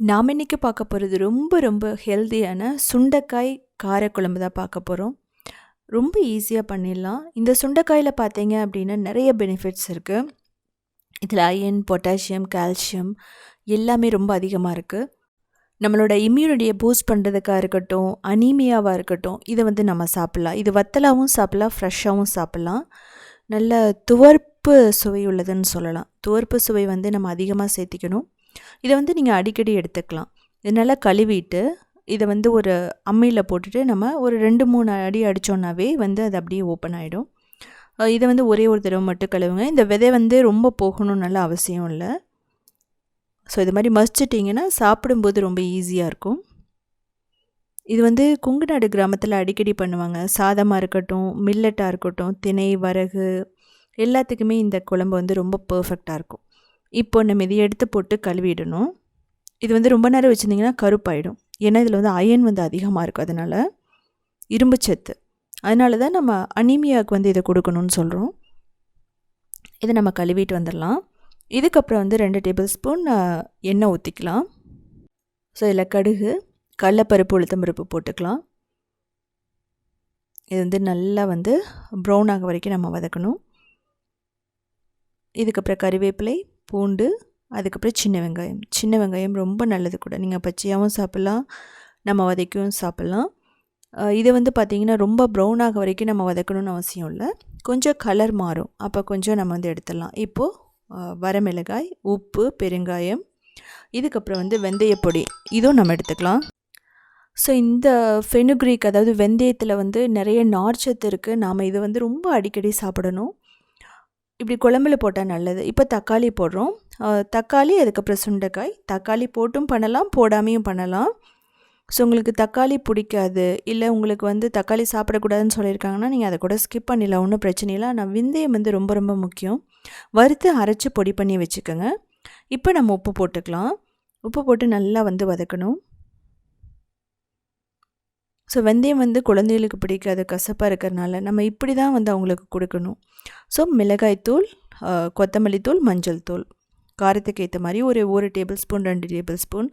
நாம் இன்றைக்கி பார்க்க போகிறது ரொம்ப ரொம்ப ஹெல்த்தியான சுண்டைக்காய் காரக்குழம்பு தான் பார்க்க போகிறோம் ரொம்ப ஈஸியாக பண்ணிடலாம். இந்த சுண்டைக்காயில் பார்த்தீங்க அப்படின்னா நிறைய பெனிஃபிட்ஸ் இருக்குது இதில் அயன் பொட்டாசியம் கால்சியம் எல்லாமே ரொம்ப அதிகமாக இருக்குது நம்மளோட இம்யூனிட்டியை பூஸ்ட் பண்ணுறதுக்காக இருக்கட்டும் அனீமியாவாக இருக்கட்டும் இதை வந்து நம்ம சாப்பிட்லாம். இது வத்தலாகவும் சாப்பிட்லாம் ஃப்ரெஷ்ஷாகவும் சாப்பிட்லாம். நல்ல துவர்ப்பு சுவை உள்ளதுன்னு சொல்லலாம். துவர்ப்பு சுவை வந்து நம்ம அதிகமாக சேர்த்திக்கணும். இதை வந்து நீங்கள் அடிக்கடி எடுத்துக்கலாம். இது நல்லா கழுவிட்டு இதை வந்து ஒரு அம்மியில் போட்டுட்டு நம்ம ஒரு ரெண்டு மூணு அடி அடித்தோன்னாவே வந்து அது அப்படியே ஓப்பன் ஆகிடும் இதை வந்து ஒரே ஒரு தடவை மட்டும் கழுவுங்க. இந்த விதை வந்து ரொம்ப போகணும்னால அவசியம் இல்லை. ஸோ இது மாதிரி மசிச்சிட்டிங்கன்னா சாப்பிடும்போது ரொம்ப ஈஸியாக இருக்கும். இது வந்து குங்குநாடு கிராமத்தில் அடிக்கடி பண்ணுவாங்க. சாதமாக இருக்கட்டும் மில்லட்டாக இருக்கட்டும் திணை வரகு எல்லாத்துக்குமே இந்த குழம்பு வந்து ரொம்ப பர்ஃபெக்டாக இருக்கும். இப்போ நம்ம இதை எடுத்து போட்டு கழுவிடணும். இது வந்து ரொம்ப நேரம் வச்சுருந்திங்கன்னா கருப்பாயிடும். ஏன்னா இதில் வந்து அயன் வந்து அதிகமாக இருக்கும் அதனால். இரும்பு சத்து. அதனால தான் நம்ம அனீமியாவுக்கு வந்து இதை கொடுக்கணும்னு சொல்கிறோம் இதை நம்ம கழுவிட்டு வந்துடலாம். இதுக்கப்புறம் வந்து ரெண்டு டேபிள் ஸ்பூன் எண்ணெய் ஊற்றிக்கலாம் ஸோ இதில் கடுகு கடலப்பருப்பு உளுத்தம்பருப்பு போட்டுக்கலாம். இது வந்து நல்லா வந்து ப்ரௌன் ஆக வரைக்கும் நம்ம வதக்கணும். இதுக்கப்புறம் கறிவேப்பிலை பூண்டு அதுக்கப்புறம் சின்ன வெங்காயம். சின்ன வெங்காயம் ரொம்ப நல்லது கூட. நீங்கள் பச்சையாகவும் சாப்பிட்லாம் நம்ம வதக்கியும் சாப்பிட்லாம். இதை வந்து பார்த்திங்கன்னா ரொம்ப ப்ரௌன் ஆக வரைக்கும் நம்ம வதக்கணும்னு அவசியம் இல்லை. கொஞ்சம் கலர் மாறும். அப்போ கொஞ்சம் நம்ம வந்து எடுத்துடலாம். இப்போது வரமிளகாய் உப்பு பெருங்காயம் இதுக்கப்புறம் வந்து வெந்தயப்பொடி. இதுவும் நம்ம எடுத்துக்கலாம். ஸோ இந்த ஃபெனுக்ரீக் அதாவது வெந்தயத்தில் வந்து நிறைய நார்ச்சத்து இருக்குது நாம் இதை வந்து ரொம்ப அடிக்கடி சாப்பிடணும். இப்படி குழம்புல போட்டால் நல்லது. இப்போ தக்காளி போடுறோம். தக்காளி அதுக்கப்புறம் சுண்டைக்காய். தக்காளி போட்டும் பண்ணலாம் போடாமையும் பண்ணலாம். ஸோ உங்களுக்கு தக்காளி பிடிக்காது இல்லை உங்களுக்கு வந்து தக்காளி சாப்பிடக்கூடாதுன்னு சொல்லியிருக்காங்கன்னா நீங்கள் அதை கூட ஸ்கிப் பண்ணிடலாம் ஒன்றும் பிரச்சனை இல்லை. ஆனால் விந்தயம் வந்து ரொம்ப ரொம்ப முக்கியம். வறுத்து அரைச்சி பொடி பண்ணி வச்சுக்கோங்க. இப்போ நம்ம உப்பு போட்டுக்கலாம். உப்பு போட்டு நல்லா வந்து வதக்கணும். ஸோ வெந்தயம் வந்து குழந்தைகளுக்கு பிடிக்காது கசப்பாக இருக்கிறனால நம்ம இப்படி தான் வந்து அவங்களுக்கு கொடுக்கணும். ஸோ மிளகாய்த்தூள் கொத்தமல்லி தூள் மஞ்சள் தூள். காரத்துக்கு ஏற்ற மாதிரி ஒரு ஒரு டேபிள் ஸ்பூன் ரெண்டு டேபிள் ஸ்பூன்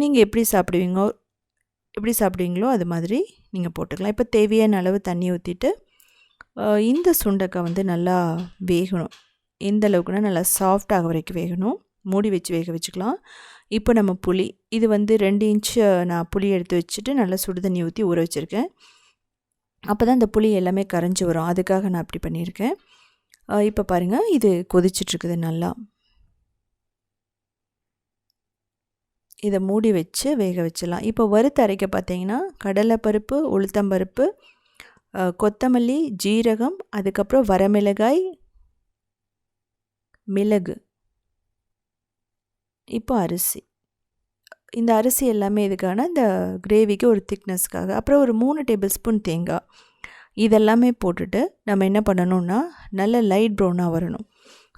நீங்கள் எப்படி சாப்பிடுவீங்கோ எப்படி சாப்பிடுவீங்களோ அது மாதிரி நீங்கள் போட்டுக்கலாம். இப்போ தேவையான அளவு தண்ணி ஊற்றிட்டு இந்த சுண்டக்காய் வந்து நல்லா வேகணும். எந்த அளவுக்குன்னா நல்லா சாஃப்டாக வரைக்கும் வேகணும். மூடி வச்சு வேக வச்சுக்கலாம். இப்போ நம்ம புளி இது வந்து ரெண்டு இன்ச்சு நான் புளி எடுத்து வச்சுட்டு நல்லா சுடு தண்ணி ஊற்றி ஊற வச்சுருக்கேன். அப்போ தான் இந்த புளி எல்லாமே கரைஞ்சி வரும். அதுக்காக நான் அப்படி பண்ணியிருக்கேன். இப்போ பாருங்கள் இது கொதிச்சிட்ருக்குது நல்லா. இதை மூடி வச்சு வேக வச்சிடலாம். இப்போ வறுத்து அரைக்க பார்த்தீங்கன்னா கடலைப்பருப்பு உளுத்தம்பருப்பு கொத்தமல்லி ஜீரகம் அதுக்கப்புறம் வரமிளகாய் மிளகு. இப்போ அரிசி. இந்த அரிசி எல்லாமே இதுக்கான இந்த கிரேவிக்கு ஒரு திக்னஸ்க்காக அப்புறம் ஒரு மூணு டேபிள் ஸ்பூன் தேங்காய். இதெல்லாமே போட்டுட்டு நம்ம என்ன பண்ணணும்னா நல்ல லைட் ப்ரௌனாக வரணும்.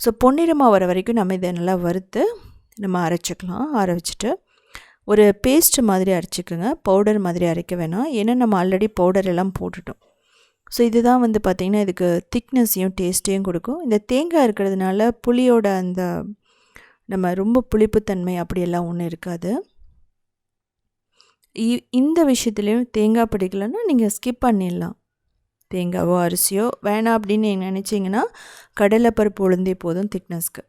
ஸோ பொன்னிறமாக வர வரைக்கும் நம்ம இதை நல்லா வறுத்து நம்ம அரைச்சிக்கலாம். ஆற வச்சுட்டு ஒரு பேஸ்ட் மாதிரி அரைச்சிக்கோங்க. பவுடர் மாதிரி அரைக்க வேணாம். ஏன்னா நம்ம ஆல்ரெடி பவுடர் எல்லாம் போட்டுட்டோம். ஸோ இதுதான் வந்து பார்த்திங்கன்னா இதுக்கு திக்னஸையும் டேஸ்ட்டையும் கொடுக்கும். இந்த தேங்காய் இருக்கிறதுனால புளியோட அந்த நம்ம ரொம்ப புளிப்புத்தன்மை அப்படியெல்லாம் ஒன்றும் இருக்காது. இந்த விஷயத்துலேயும் தேங்காய் பிடிக்கலன்னா நீங்கள் ஸ்கிப் பண்ணிடலாம். தேங்காவோ அரிசியோ வேணாம் அப்படின்னு நீங்கள் நினச்சிங்கன்னா கடலைப்பருப்பு உளுந்தே போதும் திக்னஸ்க்கு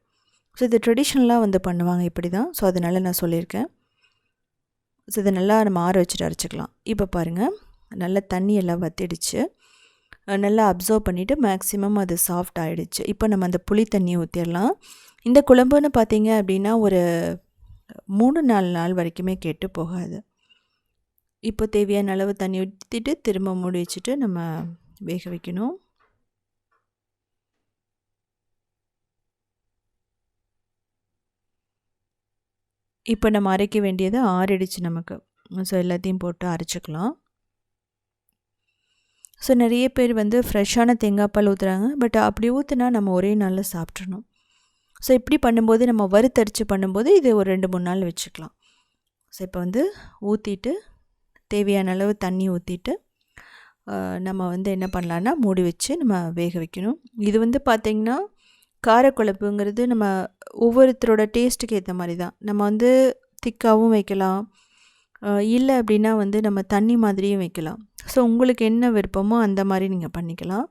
ஸோ இது ட்ரெடிஷ்னலாக வந்து பண்ணுவாங்க இப்படி தான் ஸோ அதனால் நான் சொல்லியிருக்கேன். ஸோ இதை நல்லா நம்ம ஆற வச்சுட்டு அரைச்சிக்கலாம். இப்போ பாருங்கள் நல்லா தண்ணி எல்லாம் வத்திடுச்சு. நல்லா அப்சர்வ் பண்ணிவிட்டு மேக்ஸிமம் அது சாஃப்ட் ஆகிடுச்சு இப்போ நம்ம அந்த புளி தண்ணியை ஊற்றிடலாம் இந்த குழம்புன்னு பார்த்தீங்க அப்படின்னா ஒரு மூணு நாலு நாள் வரைக்குமே கெட்டு போகாது. இப்போ தேவையான அளவு தண்ணி ஊற்றிட்டு திரும்ப மூடி வச்சுட்டு நம்ம வேக வைக்கணும். இப்போ நம்ம அரைக்க வேண்டியது ஆறிடுச்சு நமக்கு. ஸோ எல்லாத்தையும் போட்டு அரைச்சிக்கலாம். ஸோ நிறைய பேர் வந்து ஃப்ரெஷ்ஷான தேங்காய் பால் ஊற்றுறாங்க பட் அப்படி ஊற்றுனா நம்ம ஒரே நாளில் சாப்பிட்றணும் ஸோ இப்படி பண்ணும்போது நம்ம வறுத்தரிச்சு பண்ணும்போது இது ஒரு ரெண்டு மூணு நாள் வச்சுக்கலாம். ஸோ இப்போ வந்து ஊற்றிட்டு தேவையான அளவு தண்ணி ஊற்றிட்டு நம்ம வந்து என்ன பண்ணலான்னா மூடி வச்சு நம்ம வேக வைக்கணும். இது வந்து பார்த்திங்கன்னா காரக்குழம்புங்கிறது நம்ம ஒவ்வொருத்தரோட டேஸ்ட்டுக்கு ஏற்ற மாதிரி தான். நம்ம வந்து திக்காகவும் வைக்கலாம். இல்லை அப்படின்னா வந்து நம்ம தண்ணி மாதிரியும் வைக்கலாம். ஸோ உங்களுக்கு என்ன விருப்பமோ அந்த மாதிரி நீங்கள் பண்ணிக்கலாம்.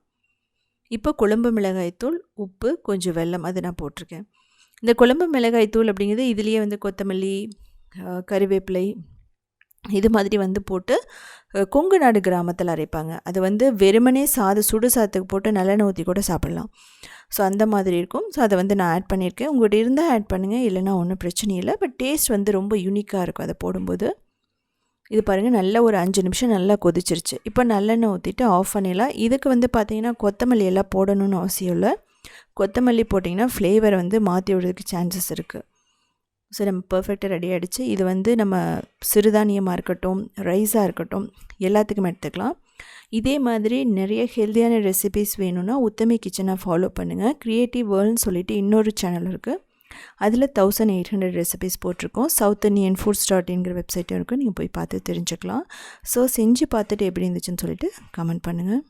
இப்போ குழம்பு மிளகாய்த்தூள் உப்பு கொஞ்சம் வெல்லம் அது நான் போட்டிருக்கேன். இந்த குழம்பு மிளகாய்த்தூள் அப்படிங்கிறது இதுலேயே வந்து கொத்தமல்லி கறிவேப்பிலை இது மாதிரி வந்து போட்டு கொங்கு நாடு கிராமத்தில் அரைப்பாங்க. அது வந்து வெறுமனே சாதம் சுடு சாதத்துக்கு போட்டு நல்லெண்ணெய் ஊற்றி கூட சாப்பிட்லாம். ஸோ அந்த மாதிரி இருக்கும். ஸோ அதை வந்து நான் ஆட் பண்ணியிருக்கேன். உங்கள்கிட்ட இருந்தால் ஆட் பண்ணுங்கள் இல்லைனா ஒன்றும் பிரச்சனை இல்லை. பட் டேஸ்ட் வந்து ரொம்ப யூனிக்காக இருக்கும். அதை போடும்போது. இது பாருங்கள் நல்லா ஒரு அஞ்சு நிமிஷம் நல்லா கொதிச்சிருச்சு. இப்போ நல்லெண்ணெய் ஊற்றிட்டு ஆஃப் பண்ணிடலாம். இதுக்கு வந்து பார்த்தீங்கன்னா கொத்தமல்லி எல்லாம் போடணும்னு அவசியம் இல்லை. கொத்தமல்லி போட்டிங்கன்னா ஃப்ளேவர் வந்து மாற்றி விடுறதுக்கு சான்சஸ் இருக்குது ஸோ நம்ம பர்ஃபெக்டாக ரெடி ஆகிடுச்சு இது வந்து நம்ம சிறுதானியமாக இருக்கட்டும் ரைஸாக இருக்கட்டும் எல்லாத்துக்கும் எடுத்துக்கலாம். இதே மாதிரி நிறைய ஹெல்த்தியான ரெசிபிஸ் வேணும்னா உத்தமி கிச்சனை ஃபாலோ பண்ணுங்கள் க்ரியேட்டிவ் வேர்ல்னு சொல்லிட்டு இன்னொரு சேனல் இருக்குது அதில் தௌசண்ட் எயிட் ஹண்ட்ரட் ரெசிபிஸ் போட்டிருக்கோம். சவுத் இண்டியன் ஃபுட்ஸ் டாட் இன்கிற வெப்சைட்டும் இருக்குது நீங்கள் போய் பார்த்து தெரிஞ்சுக்கலாம். ஸோ செஞ்சு பார்த்துட்டு எப்படி இருந்துச்சுன்னு சொல்லிட்டு கமெண்ட் பண்ணுங்கள்